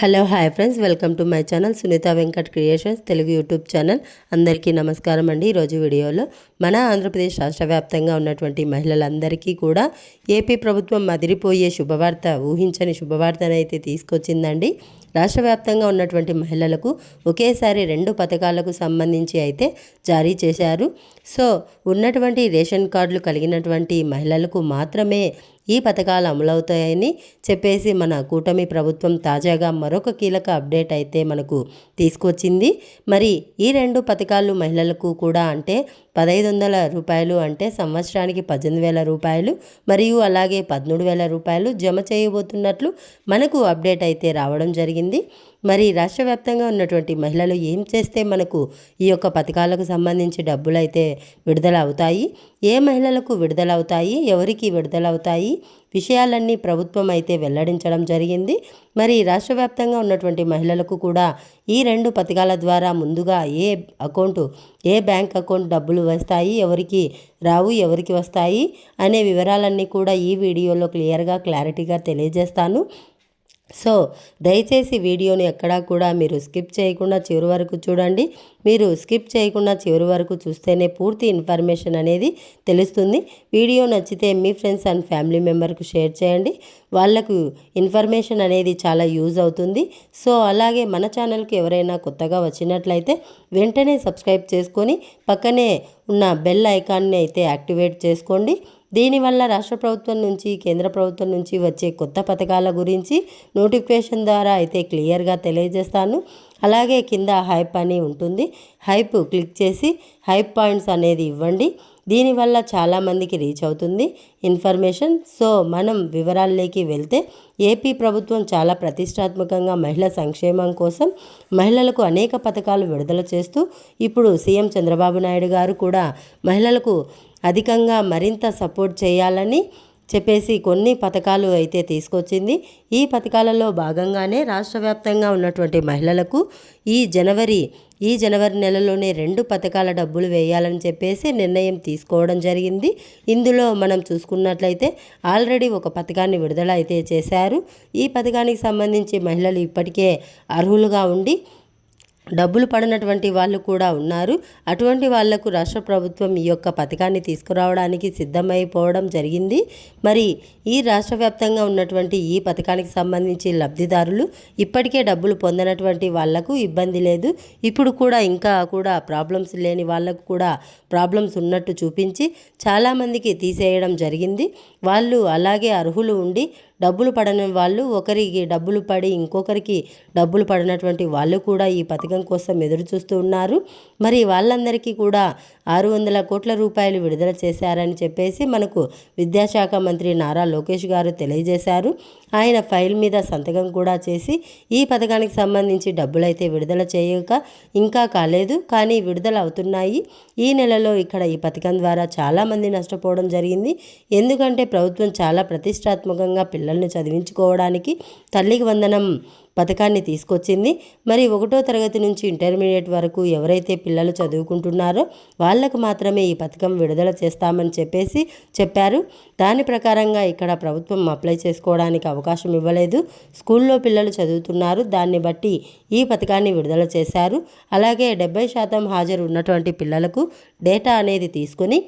Hello hi friends. Welcome to my channel Sunitha Venkat creations Telugu YouTube channel. అందరికీ నమస్కారం అండి ఈరోజు వీడియోలో. మన ఆంధ్రప్రదేశ్ రాష్ట్ర వ్యాప్తంగా ఉన్నటువంటి మహిళలందరికీ కూడా ఏపీ ప్రభుత్వం మదిరిపోయే శుభవార్త ఊహించని శుభవార్తనైతే తీసుకొచ్చిందండి. రాష్ట్ర వ్యాప్తంగా ఉన్నటువంటి మహిళలకు ఒకేసారి రెండు పథకాలకు సంబంధించి అయితే జారీ చేశారు. సో ఉన్నటువంటి రేషన్ కార్డులు కలిగినటువంటి మహిళలకు మాత్రమే ఈ పథకాలు అమలవుతాయని చెప్పేసి మన కూటమి ప్రభుత్వం తాజాగా మరొక కీలక అప్డేట్ అయితే మనకు తీసుకొచ్చింది. మరి ఈ రెండు పథకాలు మహిళలకు కూడా అంటే పదహైదు వందల రూపాయలు అంటే సంవత్సరానికి పద్దెనిమిది వేల రూపాయలు మరియు అలాగే పదమూడు వేల రూపాయలు జమ చేయబోతున్నట్లు మనకు అప్డేట్ అయితే రావడం జరిగింది. మరి రాష్ట్ర వ్యాప్తంగా ఉన్నటువంటి మహిళలు ఏం చేస్తే మనకు ఈ యొక్క పథకాలకు సంబంధించి డబ్బులు అయితే విడుదల అవుతాయి ఏ మహిళలకు విడుదల అవుతాయి ఎవరికి విడుదల అవుతాయి విషయాలన్నీ ప్రభుత్వం అయితే వెల్లడించడం జరిగింది. మరి రాష్ట్ర వ్యాప్తంగా ఉన్నటువంటి మహిళలకు కూడా ఈ రెండు పథకాల ద్వారా ముందుగా ఏ అకౌంట్ ఏ బ్యాంక్ అకౌంట్ డబ్బులు వస్తాయి? ఎవరికి రావు? ఎవరికి వస్తాయి? అనే వివరాలన్నీ కూడా ఈ వీడియోలో క్లియర్గా క్లారిటీగా తెలియజేస్తాను. సో దయచేసి వీడియోని ఎక్కడా కూడా మీరు స్కిప్ చేయకుండా చివరి వరకు చూడండి. మీరు స్కిప్ చేయకుండా చివరి వరకు చూస్తేనే పూర్తి ఇన్ఫర్మేషన్ అనేది తెలుస్తుంది. వీడియో నచ్చితే మీ ఫ్రెండ్స్ అండ్ ఫ్యామిలీ మెంబర్కు షేర్ చేయండి. వాళ్ళకు ఇన్ఫర్మేషన్ అనేది చాలా యూజ్ అవుతుంది. సో అలాగే మన ఛానల్కి ఎవరైనా కొత్తగా వచ్చినట్లయితే వెంటనే సబ్స్క్రైబ్ చేసుకొని పక్కనే ఉన్న బెల్ ఐకాన్ని అయితే యాక్టివేట్ చేసుకోండి. దీనివల్ల రాష్ట్ర ప్రభుత్వం నుంచి కేంద్ర ప్రభుత్వం నుంచి వచ్చే కొత్త పథకాల గురించి నోటిఫికేషన్ ద్వారా అయితే క్లియర్గా తెలియజేస్తాను. అలాగే కింద హైప్ అని ఉంటుంది. హైప్ క్లిక్ చేసి హైప్ పాయింట్స్ అనేది ఇవ్వండి. దీనివల్ల చాలామందికి రీచ్ అవుతుంది ఇన్ఫర్మేషన్. సో మనం వివరాల్లోకి వెళ్తే ఏపీ ప్రభుత్వం చాలా ప్రతిష్టాత్మకంగా మహిళా సంక్షేమం కోసం మహిళలకు అనేక పథకాలు విడుదల చేస్తూ ఇప్పుడు సీఎం చంద్రబాబు నాయుడు గారు కూడా మహిళలకు అధికంగా మరింత సపోర్ట్ చేయాలని చెప్పేసి కొన్ని పథకాలు అయితే తీసుకొచ్చింది. ఈ పథకాలలో భాగంగానే రాష్ట్ర వ్యాప్తంగా ఉన్నటువంటి మహిళలకు ఈ జనవరి ఈ జనవరి నెలలోనే రెండు పథకాల డబ్బులు వేయాలని చెప్పేసి నిర్ణయం తీసుకోవడం జరిగింది. ఇందులో మనం చూసుకున్నట్లయితే ఆల్రెడీ ఒక పథకాన్ని విడుదల అయితే చేశారు. ఈ పథకానికి సంబంధించి మహిళలు ఇప్పటికే అర్హులుగా ఉండి డబ్బులు పడినటువంటి వాళ్ళు కూడా ఉన్నారు. అటువంటి వాళ్ళకు రాష్ట్ర ప్రభుత్వం ఈ యొక్క పథకాన్ని తీసుకురావడానికి సిద్ధమైపోవడం జరిగింది. మరి ఈ రాష్ట్ర వ్యాప్తంగా ఉన్నటువంటి ఈ పథకానికి సంబంధించి లబ్ధిదారులు ఇప్పటికే డబ్బులు పొందినటువంటి వాళ్ళకు ఇబ్బంది లేదు. ఇప్పుడు కూడా ఇంకా కూడా ప్రాబ్లమ్స్ లేని వాళ్ళకు కూడా ప్రాబ్లమ్స్ ఉన్నట్టు చూపించి చాలామందికి తీసేయడం జరిగింది. వాళ్ళు అలాగే అర్హులు ఉండి డబ్బులు పడని వాళ్ళు ఒకరికి డబ్బులు పడి ఇంకొకరికి డబ్బులు పడినటువంటి వాళ్ళు కూడా ఈ పథకం కోసం ఎదురు చూస్తూ ఉన్నారు. మరి వాళ్ళందరికీ కూడా ఆరు వందల కోట్ల రూపాయలు విడుదల చేశారని చెప్పేసి మనకు విద్యాశాఖ మంత్రి నారా లోకేష్ గారు తెలియజేశారు. ఆయన ఫైల్ మీద సంతకం కూడా చేసి ఈ పథకానికి సంబంధించి డబ్బులైతే విడుదల చేయక ఇంకా కాలేదు కానీ విడుదల అవుతున్నాయి. ఈ నెలలో ఇక్కడ ఈ పథకం ద్వారా చాలామంది నష్టపోవడం జరిగింది. ఎందుకంటే ప్రభుత్వం చాలా ప్రతిష్టాత్మకంగా పిల్లల్ని చదివించుకోవడానికి తల్లికి వందనం పథకాన్ని తీసుకొచ్చింది. మరి ఒకటో తరగతి నుంచి ఇంటర్మీడియట్ వరకు ఎవరైతే పిల్లలు చదువుకుంటున్నారో వాళ్ళకు మాత్రమే ఈ పథకం విడుదల చేస్తామని చెప్పేసి చెప్పారు. దాని ప్రకారంగా ఇక్కడ ప్రభుత్వం అప్లై చేసుకోవడానికి అవకాశం ఇవ్వలేదు. స్కూల్లో పిల్లలు చదువుతున్నారు. దాన్ని బట్టి ఈ పథకాన్ని విడుదల చేశారు. అలాగే డెబ్బై శాతం హాజరు ఉన్నటువంటి పిల్లలకు డేటా అనేది తీసుకొని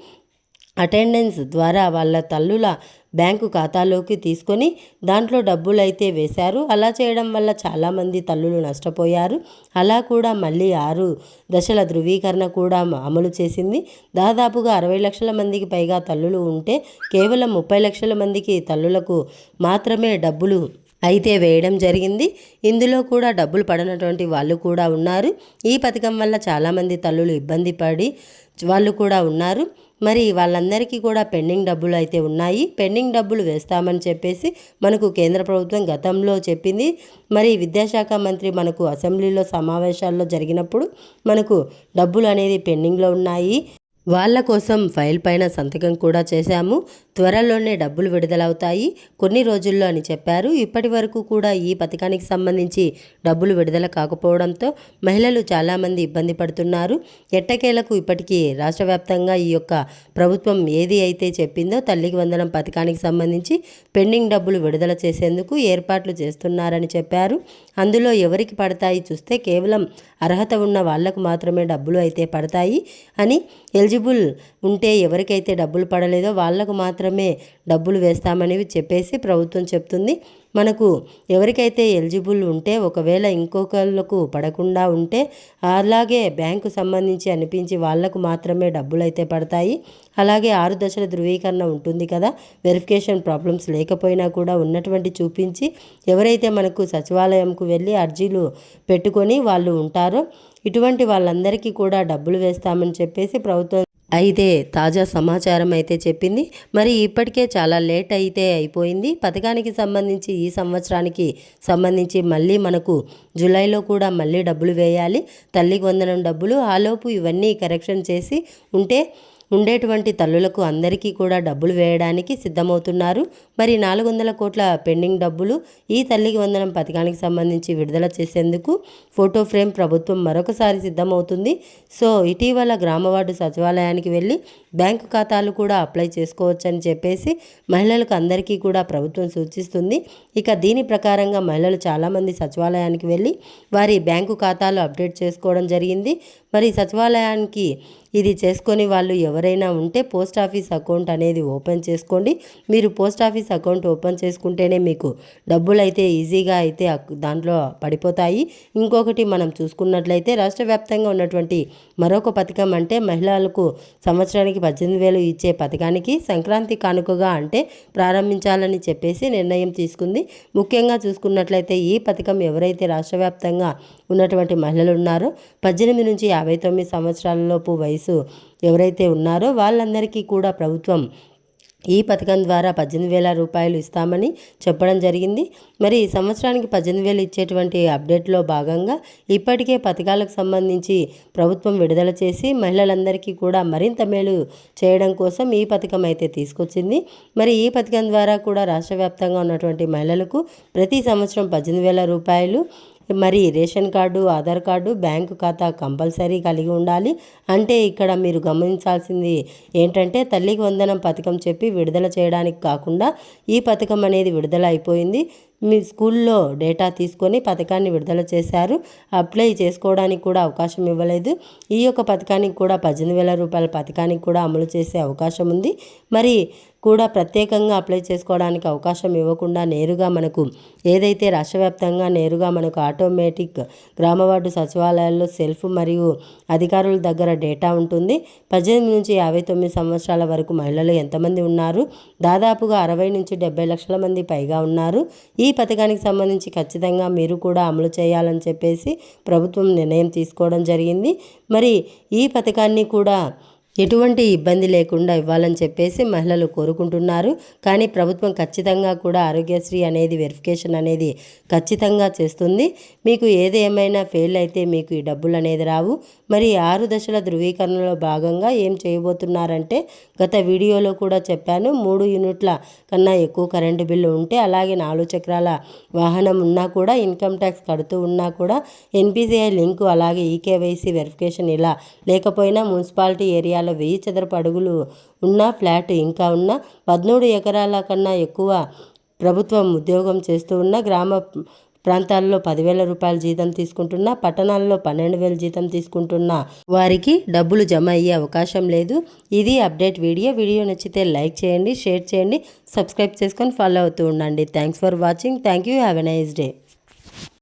అటెండెన్స్ ద్వారా వాళ్ళ తల్లుల బ్యాంకు ఖాతాలోకి తీసుకొని దాంట్లో డబ్బులు అయితే వేశారు. అలా చేయడం వల్ల చాలామంది తల్లులు నష్టపోయారు. అలా కూడా మళ్ళీ ఆరు దశల ధృవీకరణ కూడా అమలు చేసింది. దాదాపుగా అరవై లక్షల మందికి పైగా తల్లులు ఉంటే కేవలం ముప్పై లక్షల మందికి తల్లులకు మాత్రమే డబ్బులు అయితే వేయడం జరిగింది. ఇందులో కూడా డబ్బులు పడినటువంటి వాళ్ళు కూడా ఉన్నారు. ఈ పథకం వల్ల చాలామంది తల్లులు ఇబ్బంది పడి వాళ్ళు కూడా ఉన్నారు. మరి వాళ్ళందరికీ కూడా పెండింగ్ డబ్బులు అయితే ఉన్నాయి. పెండింగ్ డబ్బులు వేస్తామని చెప్పేసి మనకు కేంద్ర ప్రభుత్వం గతంలో చెప్పింది. మరి విద్యాశాఖ మంత్రి మనకు అసెంబ్లీలో సమావేశాల్లో జరిగినప్పుడు మనకు డబ్బులు అనేది పెండింగ్లో ఉన్నాయి. వాళ్ళ కోసం ఫైల్ పైన సంతకం కూడా చేశాము. త్వరలోనే డబ్బులు విడుదలవుతాయి. కొన్ని రోజుల్లో అని చెప్పారు. ఇప్పటి వరకు కూడా ఈ పథకానికి సంబంధించి డబ్బులు విడుదల కాకపోవడంతో మహిళలు చాలామంది ఇబ్బంది పడుతున్నారు. ఎట్టకేలకు ఇప్పటికీ రాష్ట్ర వ్యాప్తంగా ఈ యొక్క ప్రభుత్వం ఏది అయితే చెప్పిందో తల్లికి వందనం పథకానికి సంబంధించి పెండింగ్ డబ్బులు విడుదల చేసేందుకు ఏర్పాట్లు చేస్తున్నారని చెప్పారు. అందులో ఎవరికి పడతాయి చూస్తే కేవలం అర్హత ఉన్న వాళ్ళకు మాత్రమే డబ్బులు అయితే పడతాయి అని ఎలిజిబుల్ ఉంటే ఎవరికైతే డబ్బులు పడలేదో వాళ్ళకు మాత్రమే డబ్బులు వేస్తామని చెప్పేసి ప్రభుత్వం చెప్తుంది. మనకు ఎవరికైతే ఎలిజిబుల్ ఉంటే ఒకవేళ ఇంకొకళ్ళకు పడకుండా ఉంటే అలాగే బ్యాంకు సంబంధించి అనిపించి వాళ్ళకు మాత్రమే డబ్బులు అయితే పడతాయి. అలాగే ఆరు దశల ధృవీకరణ ఉంటుంది కదా వెరిఫికేషన్ ప్రాబ్లమ్స్ లేకపోయినా కూడా ఉన్నటువంటి చూపించి ఎవరైతే మనకు సచివాలయంకు వెళ్ళి అర్జీలు పెట్టుకొని వాళ్ళు ఉంటారో ఇటువంటి వాళ్ళందరికీ కూడా డబ్బులు వేస్తామని చెప్పేసి ప్రభుత్వం అయితే తాజా సమాచారం అయితే చెప్పింది. మరి ఇప్పటికే చాలా లేట్ అయితే అయిపోయింది. పథకానికి సంబంధించి ఈ సంవత్సరానికి సంబంధించి మళ్ళీ మనకు జూలైలో కూడా మళ్ళీ డబ్బులు వేయాలి. తల్లికి వందనం డబ్బులు ఆలోపు ఇవన్నీ కరెక్షన్ చేసి ఉంటే ఉండేటువంటి తల్లులకు అందరికీ కూడా డబ్బులు వేయడానికి సిద్ధమవుతున్నారు. మరి నాలుగు వందల కోట్ల పెండింగ్ డబ్బులు ఈ తల్లికి వందనం పథకానికి సంబంధించి విడుదల చేసేందుకు ఫోటో ఫ్రేమ్ ప్రభుత్వం మరొకసారి సిద్ధమవుతుంది. సో ఇటీవల గ్రామవార్డు సచివాలయానికి వెళ్ళి బ్యాంకు ఖాతాలు కూడా అప్లై చేసుకోవచ్చని చెప్పేసి మహిళలకు అందరికీ కూడా ప్రభుత్వం సూచిస్తుంది. ఇక దీని ప్రకారంగా మహిళలు చాలామంది సచివాలయానికి వెళ్ళి వారి బ్యాంకు ఖాతాలు అప్డేట్ చేసుకోవడం జరిగింది. మరి సచివాలయానికి ఇది చేసుకొని వాళ్ళు ఎవరైనా ఉంటే పోస్ట్ ఆఫీస్ అకౌంట్ అనేది ఓపెన్ చేసుకోండి. మీరు పోస్ట్ ఆఫీస్ అకౌంట్ ఓపెన్ చేసుకుంటేనే మీకు డబ్బులు అయితే ఈజీగా అయితే దాంట్లో పడిపోతాయి. ఇంకొకటి మనం చూసుకున్నట్లయితే రాష్ట్ర వ్యాప్తంగా ఉన్నటువంటి మరొక పథకం అంటే మహిళలకు సంవత్సరానికి పద్దెనిమిది వేలు ఇచ్చే పథకానికి సంక్రాంతి కానుకగా అంటే ప్రారంభించాలని చెప్పేసి నిర్ణయం తీసుకుంది. ముఖ్యంగా చూసుకున్నట్లయితే ఈ పథకం ఎవరైతే రాష్ట్ర వ్యాప్తంగా ఉన్నటువంటి మహిళలు ఉన్నారో పద్దెనిమిది నుంచి యాభై తొమ్మిది సంవత్సరాలలోపు వయసు ఎవరైతే ఉన్నారో వాళ్ళందరికీ కూడా ప్రభుత్వం ఈ పథకం ద్వారా పద్దెనిమిది వేల రూపాయలు ఇస్తామని చెప్పడం జరిగింది. మరి ఈ సంవత్సరానికి పద్దెనిమిది వేలు ఇచ్చేటువంటి అప్డేట్లో భాగంగా ఇప్పటికే పథకాలకు సంబంధించి ప్రభుత్వం విడుదల చేసి మహిళలందరికీ కూడా మరింత మేలు చేయడం కోసం ఈ పథకం అయితే తీసుకొచ్చింది. మరి ఈ పథకం ద్వారా కూడా రాష్ట్ర వ్యాప్తంగా ఉన్నటువంటి మహిళలకు ప్రతి సంవత్సరం పద్దెనిమిది వేల రూపాయలు మరి ration card Aadhaar card bank ఖాతా కంపల్సరీ కలిగి ఉండాలి. అంటే ఇక్కడ మీరు గమనించాల్సింది ఏంటంటే తల్లికి వందనం పథకం చెప్పి విడుదల చేయడానికి కాకుండా ఈ పథకం అనేది విడుదల అయిపోయింది. మీ స్కూల్లో డేటా తీసుకొని పథకాన్ని విడుదల చేశారు. అప్లై చేసుకోవడానికి కూడా అవకాశం ఇవ్వలేదు. ఈ యొక్క పథకానికి కూడా పద్దెనిమిది వేల రూపాయల పథకానికి కూడా అమలు చేసే అవకాశం ఉంది. మరి కూడా ప్రత్యేకంగా అప్లై చేసుకోవడానికి అవకాశం ఇవ్వకుండా నేరుగా మనకు ఏదైతే రాష్ట్ర వ్యాప్తంగా నేరుగా మనకు ఆటోమేటిక్ గ్రామవార్డు సచివాలయాల్లో సెల్ఫ్ మరియు అధికారుల దగ్గర డేటా ఉంటుంది. పద్దెనిమిది నుంచి యాభై తొమ్మిది సంవత్సరాల వరకు మహిళలు ఎంతమంది ఉన్నారు? దాదాపుగా అరవై నుంచి డెబ్బై లక్షల మంది పైగా ఉన్నారు. ఈ పథకానికి సంబంధించి ఖచ్చితంగా మీరు కూడా అమలు చేయాలని చెప్పేసి ప్రభుత్వం నిర్ణయం తీసుకోవడం జరిగింది. మరి ఈ పథకాన్ని కూడా ఎటువంటి ఇబ్బంది లేకుండా ఇవ్వాలని చెప్పేసి మహిళలు కోరుకుంటున్నారు. కానీ ప్రభుత్వం ఖచ్చితంగా కూడా ఆరోగ్యశ్రీ అనేది వెరిఫికేషన్ అనేది ఖచ్చితంగా చేస్తుంది. మీకు ఏది ఏమైనా ఫెయిల్ అయితే మీకు ఈ డబ్బులు అనేది రావు. మరి ఆరు దశల ధృవీకరణలో భాగంగా ఏం చేయబోతున్నారంటే గత వీడియోలో కూడా చెప్పాను మూడు యూనిట్ల కన్నా ఎక్కువ కరెంటు బిల్లు ఉంటే అలాగే నాలుగు చక్రాల వాహనం ఉన్నా కూడా ఇన్కమ్ ట్యాక్స్ కడుతూ ఉన్నా కూడా ఎన్పిసిఐ లింకు అలాగే ఈకేవైసీ వెరిఫికేషన్ ఇలా లేకపోయినా మున్సిపాలిటీ ఏరియా ఎకరాల వెయ్యి చదరపు అడుగులు ఉన్న ఫ్లాట్ ఇంకా ఉన్న పదమూడు ఎకరాల కన్నా ఎక్కువ ప్రభుత్వం ఉద్యోగం చేస్తూ ఉన్న గ్రామ ప్రాంతాల్లో పదివేల రూపాయల జీతం తీసుకుంటున్న పట్టణాల్లో పన్నెండు వేల జీతం తీసుకుంటున్న వారికి డబ్బులు జమ అయ్యే అవకాశం లేదు. ఇది అప్డేట్ వీడియో. వీడియో నచ్చితే లైక్ చేయండి షేర్ చేయండి సబ్స్క్రైబ్ చేసుకొని ఫాలో అవుతూ ఉండండి. Thanks for watching. Thank you. Have a nice day.